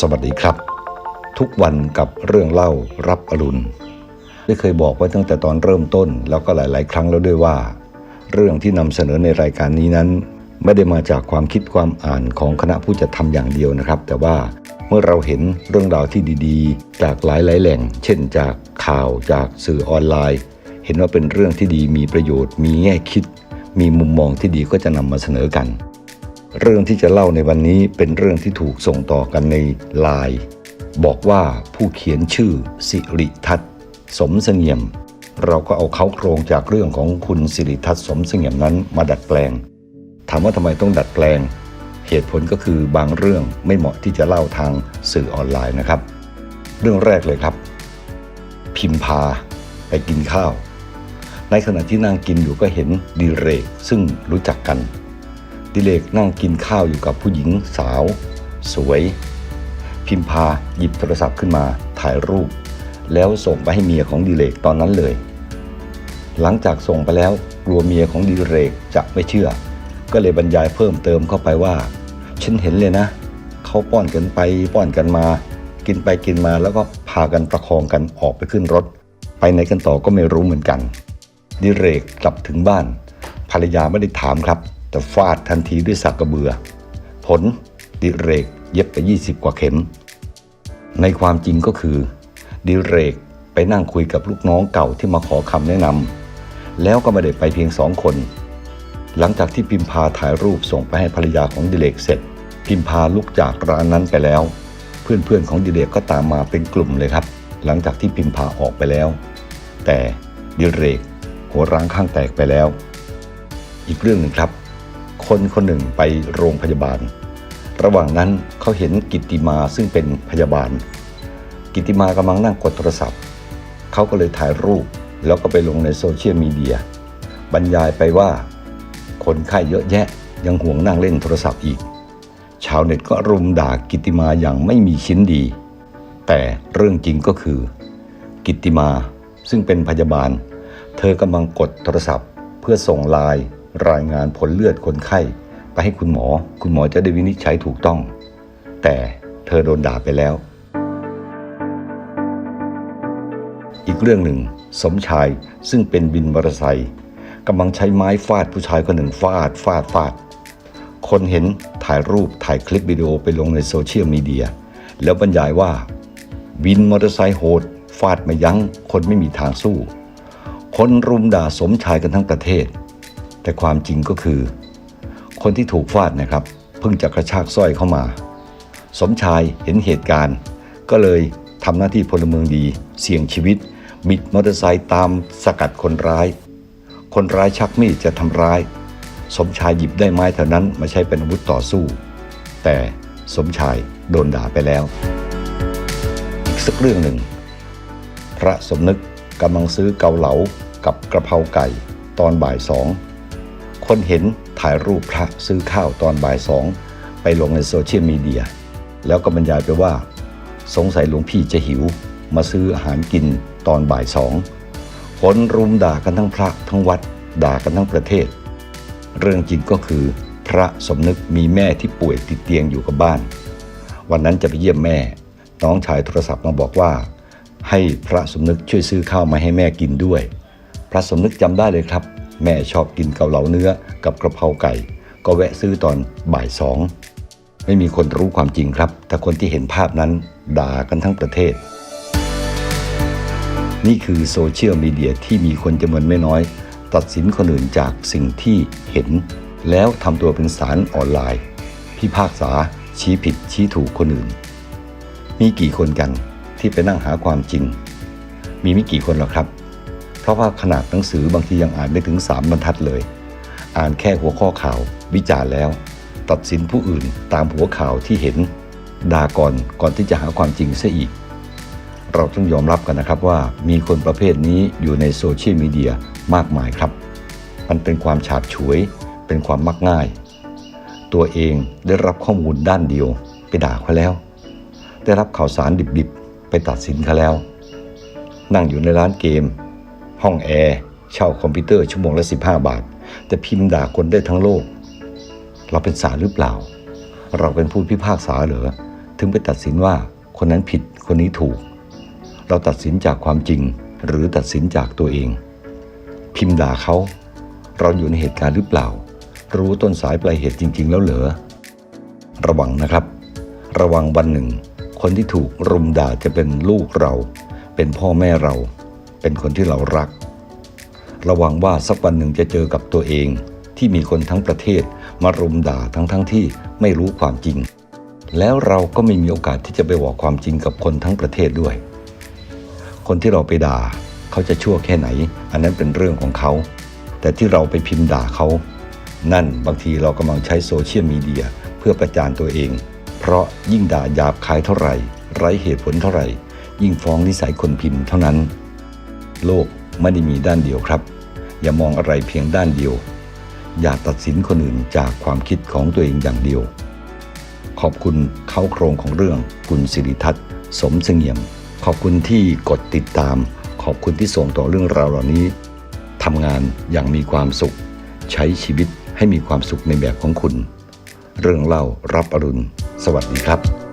สวัสดีครับ ทุกวันกับเรื่องเล่ารับอรุณ ได้เคยบอกไว้ตั้งแต่ตอนเริ่มต้นแล้วก็หลาย ๆ ครั้งแล้วด้วยว่า เรื่องที่นำเสนอในรายการนี้นั้น ไม่ได้มาจากความคิดความอ่านของคณะผู้จัดทำอย่างเดียวนะครับ แต่ว่าเมื่อเราเห็นเรื่องราวที่ดีๆ จากหลายๆแหล่ง เช่น จากข่าวจากสื่อออนไลน์ เห็นว่าเป็นเรื่องที่ดีมีประโยชน์ มีแง่คิด มีมุมมองที่ดีก็จะนำมาเสนอกัน เรื่องที่จะเล่าในวันนี้เป็นเรื่องที่ถูกส่งต่อกันในไลน์บอกว่าผู้เขียนชื่อสิริทัศน์สมเสงี่ยม เราก็เอาเขาโครงจากเรื่องของคุณสิริทัศน์สมเสงี่ยมนั้นมาดัดแปลง ถามว่าทำไมต้องดัดแปลง เหตุผลก็คือบางเรื่องไม่เหมาะที่จะเล่าทางสื่อออนไลน์นะครับ เรื่องแรกเลยครับ พิมพาไปกินข้าว ในขณะที่นั่งกินอยู่ก็เห็นดีเรกซึ่งรู้จักกัน ดิเลกนั่งกินข้าวอยู่กับผู้หญิงสาว สวย พิมพาหยิบโทรศัพท์ขึ้นมาถ่ายรูป แล้วส่งไปให้เมียของดิเลกตอนนั้นเลย หลังจากส่งไปแล้วกลัวเมียของดิเลกจะไม่เชื่อ ก็เลยบรรยายเพิ่มเติมเข้าไปว่า ฉันเห็นเลยนะ เขาป้อนกันไปป้อนกันมา กินไปกินมาแล้วก็พากันประคองกันออกไปขึ้นรถ ไปไหนกันต่อก็ไม่รู้เหมือนกัน ดิเรกกลับถึงบ้าน ภรรยาไม่ได้ถามครับ แต่ฟาดทันทีด้วยสักกระเบือ ผลดิเรกเย็บไป 20 กว่าเข็ม ในความจริงก็คือ ดิเรกไปนั่งคุยกับลูกน้องเก่าที่มาขอคำแนะนำแล้วก็ไม่ได้ไปเพียงสองคน หลังจากที่พิมพาถ่ายรูปส่งไปให้ภรรยาของดิเรกเสร็จ พิมพาลุกจากร้านนั้นไปแล้ว เพื่อนๆของดิเรกก็ตามมาเป็นกลุ่มเลยครับ หลังจากที่พิมพาออกไปแล้ว แต่ดิเรกหัวร้างข้างแตกไปแล้ว อีกเรื่องหนึ่งครับ คนคนหนึ่งไปโรงพยาบาล ระหว่างนั้นเขาเห็นกิติมาซึ่งเป็นพยาบาล กิติมากำลังนั่งกดโทรศัพท์ เขาก็เลยถ่ายรูปแล้วก็ไปลงในโซเชียลมีเดีย บรรยายไปว่า คนไข้เยอะแยะยังห่วงนั่งเล่นโทรศัพท์อีก ชาวเน็ตก็รุมด่ากิติมาอย่างไม่มีชิ้นดี แต่เรื่องจริงก็คือ กิติมาซึ่งเป็นพยาบาล เธอกำลังกดโทรศัพท์ เพื่อส่งไลน์ รายงานผลเลือดคนไข้ ไปให้คุณหมอ คุณหมอจะได้วินิจฉัยถูกต้อง แต่เธอโดนด่าไปแล้ว อีกเรื่องหนึ่ง สมชายซึ่งเป็นบินมอเตอร์ไซค์กำลังใช้ไม้ฟาดผู้ชายคนหนึ่งฟาดฟาดฟาด คนเห็นถ่ายรูปถ่ายคลิปวิดีโอไปลงในโซเชียลมีเดีย แล้วบรรยายว่า วินมอเตอร์ไซค์โหด ฟาดม่ยัง้ง คนไม่มีทางสู้ คนรุมด่าสมชายกันทั้งประเทศ แต่ความจริงก็คือ คนที่ถูกฟาดนะครับ เพิ่งจะกระชากสร้อยเข้ามา สมชายเห็นเหตุการณ์ ก็เลยทำหน้าที่พลเมืองดี เสี่ยงชีวิต บิดมอเตอร์ไซค์ตามสกัดคนร้าย คนร้ายชักมีดจะทำร้าย สมชายหยิบได้ไม้เท่านั้นมาใช้เป็นอาวุธต่อสู้ แต่สมชายโดนด่าไปแล้ว อีกสักเรื่องหนึ่ง พระสมนึกกำลังซื้อเกาเหลากับกระเพราไก่ตอนบ่ายสอง คนเห็นถ่ายรูปพระซื้อข้าวตอนบ่ายสองไปลงในโซเชียลมีเดีย แล้วก็บรรยายไปว่า สงสัยหลวงพี่จะหิว มาซื้ออาหารกินตอนบ่ายสองคนรุมด่ากันทั้งพระทั้งวัด ด่ากันทั้งประเทศ เรื่องจริงก็คือ พระสมนึกมีแม่ที่ป่วยติดเตียงอยู่กับบ้าน วันนั้นจะไปเยี่ยมแม่ น้องชายโทรศัพท์มาบอกว่า ให้พระสมนึกช่วยซื้อข้าวมาให้แม่กินด้วย พระสมนึกจำได้เลยครับ แม่ชอบกินเกาเหลาเนื้อกับกระเพราไก่ ก็แวะซื้อตอนบ่ายสอง ไม่มีคนรู้ความจริงครับแต่คนที่เห็นภาพนั้นด่ากันทั้งประเทศ นี่คือโซเชียลมีเดียที่มีคนจำนวนไม่น้อย ตัดสินคนอื่นจากสิ่งที่เห็น แล้วทำตัวเป็นสารออนไลน์ พิพากษาชี้ผิดชี้ถูกคนอื่น มีกี่คนกันที่ไปนั่งหาความจริง มีไม่กี่คนหรอกครับ เพราะว่าขนาดหนังสือบางทียังอ่านไม่ถึงสามบรรทัดเลย อ่านแค่หัวข้อข่าววิจารณ์แล้ว ตัดสินผู้อื่นตามหัวข่าวที่เห็นด่าก่อนก่อนที่จะหาความจริงซะอีก เราต้องยอมรับกันนะครับว่ามีคนประเภทนี้อยู่ในโซเชียลมีเดียมากมายครับ มันเป็นความฉาบฉวย เป็นความมักง่าย ตัวเองได้รับข้อมูลด้านเดียว ไปด่าเขาแล้ว ได้รับข่าวสารดิบๆ ไปตัดสินเขาแล้ว นั่งอยู่ในร้านเกม ห้องแอร์เช่าคอมพิวเตอร์ชั่วโมงละ 15 บาท แต่พิมพ์ด่าคนได้ทั้งโลก เราเป็นศาลหรือเปล่า เราเป็นผู้พิพากษาเหรอถึงไปตัดสินว่าคนนั้นผิดคนนี้ถูก เราตัดสินจากความจริงหรือตัดสินจากตัวเอง พิมพ์ด่าเขาเราอยู่ในเหตุการณ์หรือเปล่า รู้ต้นสายปลายเหตุจริง ๆ แล้วเหรอระวังนะครับ ระวังวันหนึ่ง คนที่ถูกรุมด่าจะเป็นลูกเรา เป็นพ่อแม่เรา เป็นคนที่เรารัก ระวังว่าสักวันหนึ่งจะเจอกับตัวเองที่มีคนทั้งประเทศมารุมด่าทั้งๆทที่ไม่รู้ความจริง แล้วเราก็ไม่มีโอกาสที่จะไปบอกความจริงกับคนทั้งประเทศด้วย คนที่เราไปด่าเขาจะชั่วแค่ไหน อันนั้นเป็นเรื่องของเขา แต่ที่เราไปพิมพ์ด่าเขา นั่นบางทีเรากำลังใช้โซเชียลมีเดียเพื่อประจานตัวเอง เพราะยิ่งด่าหยาบคายเท่าไหร่ ไร้เหตุผลเท่าไหร่ ยิ่งฟ้องนิสัยคนพิมพ์เท่านั้น โลกไม่ได้มีด้านเดียวครับ อย่ามองอะไรเพียงด้านเดียว อย่าตัดสินคนอื่นจากความคิดของตัวเองอย่างเดียว ขอบคุณเข้าโครงของเรื่องคุณสิริทัศน์สมเสงี่ยม ขอบคุณที่กดติดตาม ขอบคุณที่ส่งต่อเรื่องราวเหล่านี้ทำงานอย่างมีความสุข ใช้ชีวิตให้มีความสุขในแบบของคุณ เรื่องเล่ารับอรุณ สวัสดีครับ